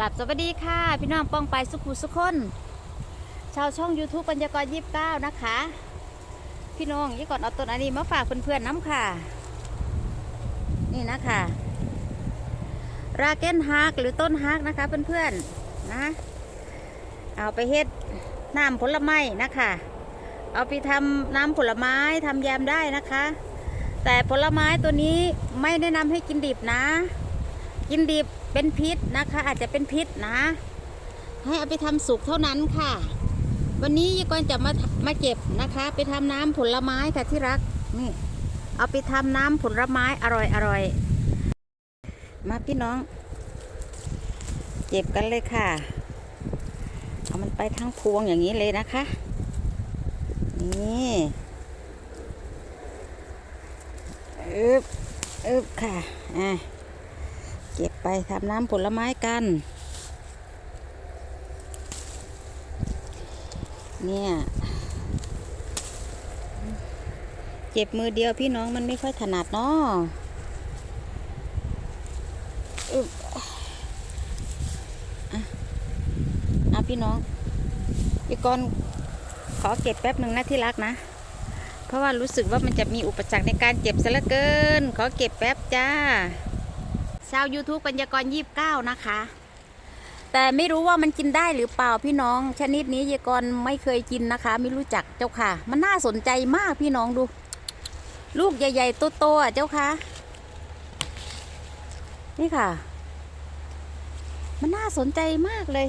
กลับสวัสดีค่ะ พี่น้องป้องไปสุขุสุคนชาวช่อง YouTube ปัญญากรยีิบเก้านะคะ พี่น้องยี่ก่อนเอาต้นอันนี้มาฝากเพื่อนๆน้ำค่ะ นี่นะคะราเกนฮักหรือต้นฮักนะคะเพื่อนๆนะ เอาไปเฮ็ดน้ำผลไม้นะคะ เอาไปทำน้ำผลไม้ทำแยมได้นะคะ แต่ผลไม้ตัวนี้ไม่แนะนำให้กินดิบนะ กินดิบ เป็นพิษนะคะ อาจจะเป็นพิษนะ ให้เอาไปทำสุกเท่านั้นค่ะ วันนี้ยายกรจะมามาเก็บนะคะ ไปทำน้ำผลไม้ค่ะที่รักนี่เอาไปทำน้ำผลไม้อร่อยอร่อยมาพี่น้อง เก็บกันเลยค่ะ เอามันไปทั้งพวงอย่างนี้เลยนะคะ นี่อึบอึบค่ะอะ เก็บไปทำน้ำผลไม้กัน เนี่ย เจ็บมือเดียวพี่น้องมันไม่ค่อยถนัดเนาะอะอาพี่น้องพี่กรณ์ขอเก็บแป๊บหนึ่งนะที่รักนะ เพราะว่ารู้สึกว่ามันจะมีอุปสรรคในการเจ็บซะเหลือเกิน ขอเก็บแป๊บจ้า ชาว YouTube ปัญญากรยี่บเก้านะคะ แต่ไม่รู้ว่ามันกินได้หรือเปล่าพี่น้อง ชนิดนี้ยากรไม่เคยกินนะคะ ไม่รู้จักเจ้าค่ะ มันน่าสนใจมากพี่น้องดู ลูกใหญ่ ๆ โตๆอะเจ้าค่ะ นี่ค่ะ มันน่าสนใจมากเลย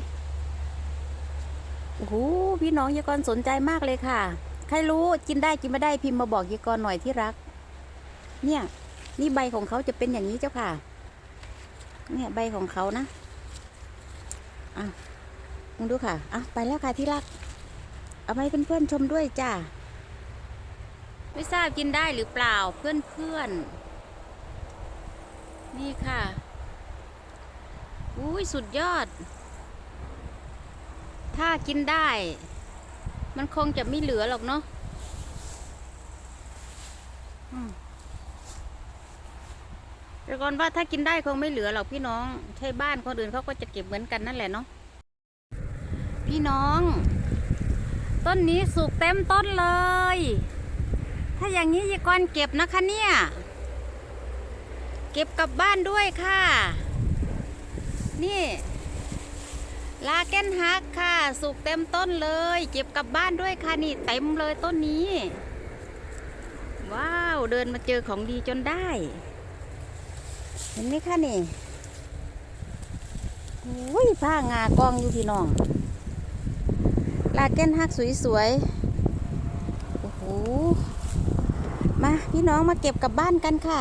โอ้โหพี่น้องยากรสนใจมากเลยค่ะ ใครรู้กินได้กินไม่ได้พิมพ์มาบอกยากรหน่อยที่รัก เนี่ย นี่ใบของเขาจะเป็นอย่างนี้เจ้าค่ะ เนี่ยใบของเขานะอะมึงดูค่ะอะไปแล้วค่ะที่รัก เอาไปเพื่อนๆชมด้วยจ้าไม่ทราบกินได้หรือเปล่าเพื่อนๆ นี่ค่ะอุ้ยสุดยอด ถ้ากินได้ มันคงจะไม่เหลือหรอกเนาะอืม แต่ก่อนว่าถ้ากินได้คงไม่เหลือหรอกพี่น้องใช่บ้านคนอื่นเขาก็จะเก็บเหมือนกันนั่นแหละเนาะพี่น้อง ต้นนี้สุกเต็มต้นเลย ถ้าอย่างนี้ยายกรเก็บนะคะเนี่ย เก็บกลับบ้านด้วยค่ะ นี่ลาเก้นฮักค่ะ สุกเต็มต้นเลย เก็บกลับบ้านด้วยค่ะนี่เต็มเลยต้นนี้ ว้าว เดินมาเจอของดีจนได้ ห็นไหมคะนี่โอ้ยผ้างากองอยู่พี่น้อง ลาเก้นฮักสวยๆ โอ้โห มาพี่น้องมาเก็บกลับบ้านกันค่ะ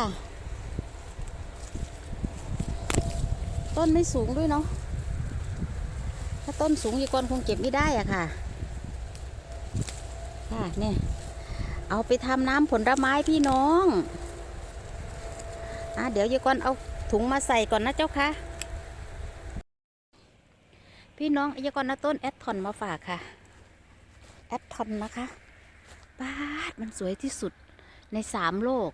ต้นไม่สูงด้วยเนาะ ถ้าต้นสูงยีกรคงเก็บไม่ได้อะค่ะ ค่ะเนี่ย เอาไปทำน้ำผลไม้พี่น้องอะเดี๋ยวยายกรเอา ถุงมาใส่ก่อนนะเจ้าค่ะ พี่น้องยายกรนะต้นแอดทอนมาฝากค่ะ แอดทอนนะคะป้าดมันสวยที่สุดในสามโลก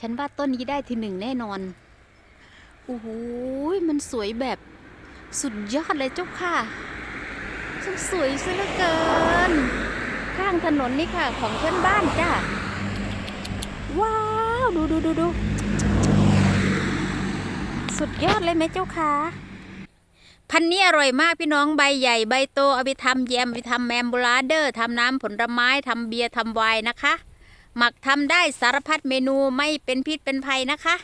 ฉันว่าต้นนี้ได้ที่หนึ่งแน่นอนโอ้โหมันสวยแบบสุดยอดเลยเจ้าค่ะช่างสวยซะเหลือเกิน ข้างถนนนี่ค่ะ ของเพื่อนบ้านจ้าว้าว ดูดูดูดู สุดยอดเลยไหมเจ้าคะพันนี้อร่อยมากพี่น้องใบใหญ่ใบโตเอาไปทำแยมไปทำแมมบูลาเดอร์ทำน้ำผลไม้ทำเบียร์ทำไวน์นะคะ หมักทำได้สารพัดเมนูไม่เป็นพิษเป็นภัยนะคะ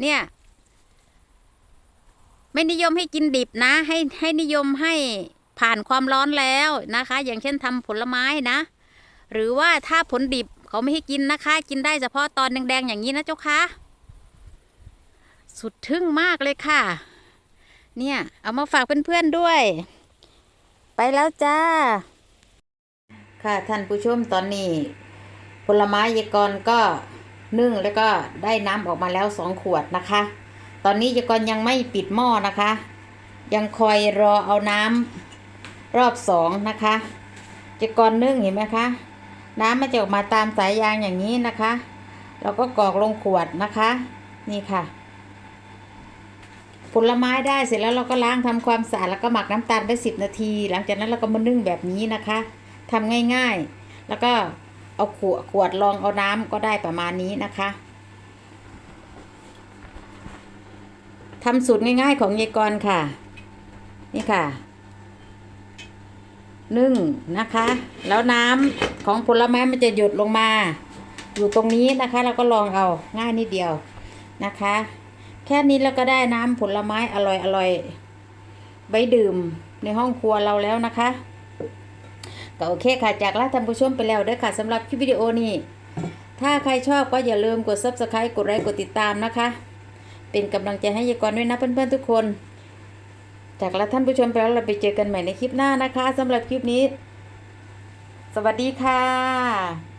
เนี่ย ไม่นิยมให้กินดิบนะ ให้ให้นิยมให้ผ่านความร้อนแล้วนะคะ อย่างเช่นทำผลไม้นะ หรือว่าถ้าผลดิบเขาไม่ให้กินนะคะ กินได้เฉพาะตอนแดงๆอย่างนี้นะเจ้าคะ สุดทึ่งมากเลยค่ะ เนี่ย เอามาฝากเพื่อนๆด้วย ไปแล้วจ้า ค่ะท่านผู้ชมตอนนี้ ผลไม้ยกรก็นึ่งแล้วก็ได้น้ำออกมาแล้วสองขวดนะคะ ตอนนี้ยกรยังไม่ปิดหม้อนะคะ ยังคอยรอเอาน้ำรอบสองนะคะยายกรนึ่งเห็นไหมคะ น้ำมันจะออกมาตามสายยางอย่างนี้นะคะ เราก็กรอกลงขวดนะคะ นี่ค่ะ ผลไม้ได้เสร็จแล้วเราก็ล้างทำความสะอาดแล้วก็หมักน้ำตาลไว้สิบนาที หลังจากนั้นเราก็มานึ่งแบบนี้นะคะทำง่ายๆ แล้วก็เอาขวดขวดรองเอาน้ำก็ได้ประมาณนี้นะคะทำสูตรง่ายๆของยายกรค่ะ นี่ค่ะนึ่งนะคะ แล้วน้ำของผลไม้มันจะหยดลงมา อยู่ตรงนี้นะคะ เราก็ลองเอาง่ายนิดเดียวนะคะ แค่นี้เราก็ได้น้ำผลไม้อร่อยอร่อยๆไว้ดื่มในห้องครัวเราแล้วนะคะก็โอเคค่ะ จากลาท่านผู้ชมไปแล้วเด้อค่ะสำหรับคลิปวิดีโอนี้ ถ้าใครชอบก็อย่าลืมกด subscribe กดไลค์กดติดตามนะคะ เป็นกำลังใจให้ยายกรด้วยนะเพื่อนๆทุกคน จากลาท่านผู้ชมไปแล้วเราไปเจอกันใหม่ในคลิปหน้านะคะสำหรับคลิปนี้ สวัสดีค่ะ